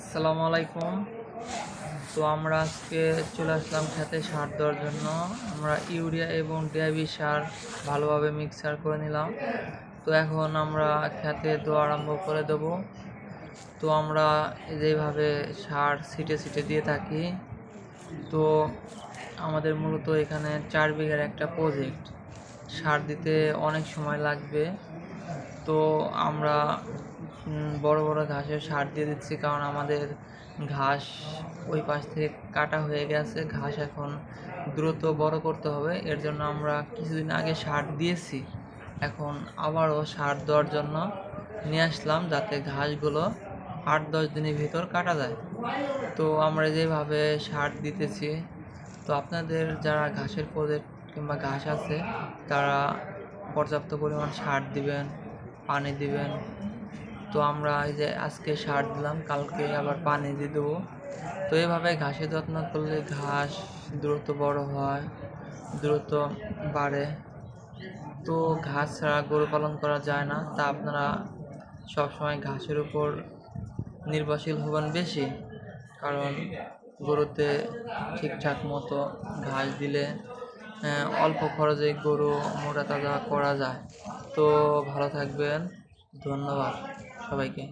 আসসালামু আলাইকুম। তো আমরা আজকে চলে আসলাম খেতে সার দেওয়ার জন্য। আমরা ইউরিয়া এবং ডিআইবি সার ভালোভাবে মিক্সার করে নিলাম। তো এখন আমরা খেতে দেওয়া আরম্ভ করে দেব। তো আমরা যেভাবে সার ছিটে ছিটে দিয়ে থাকি, তো আমাদের মূলত এখানে চার বিঘার একটা প্রজেক্ট সার দিতে অনেক সময় লাগবে। তো আমরা বড় বড় ঘাসের সার দিয়ে দিচ্ছি, কারণ আমাদের ঘাস ওই পাশ থেকে কাটা হয়ে গেছে। ঘাস এখন দ্রুত বড় করতে হবে। এর জন্য আমরা কিছুদিন আগে সার দিয়েছি। এখন আবারও সার দেওয়ার জন্য নিয়ে আসলাম, যাতে ঘাসগুলো আট দশ দিনের ভিতর কাটা যায়। তো আমরা যেভাবে সার দিতেছি, তো আপনাদের যারা ঘাসের প্রজেক্ট কিংবা ঘাস আছে, তারা পর্যাপ্ত পরিমাণ সার দিবেন, পানি দিবেন তো আমরা এই যে আজকে সার দিলাম কালকে আবার পানি দিয়ে দেবো। তো এভাবে ঘাসের যত্ন করলে ঘাস দ্রুত বড় হয় দ্রুত বাড়ে। তো ঘাস ছাড়া গরু পালন করা যায় না তা আপনারা সবসময় ঘাসের উপর নির্ভরশীল হবেন বেশি। কারণ গরুতে ঠিকঠাক মতো ঘাস দিলে আহ, অল্প খরচে গরু মোটা তাজা করা যায়। তো ভালো থাকবেন ধন্যবাদ। সবাইকে।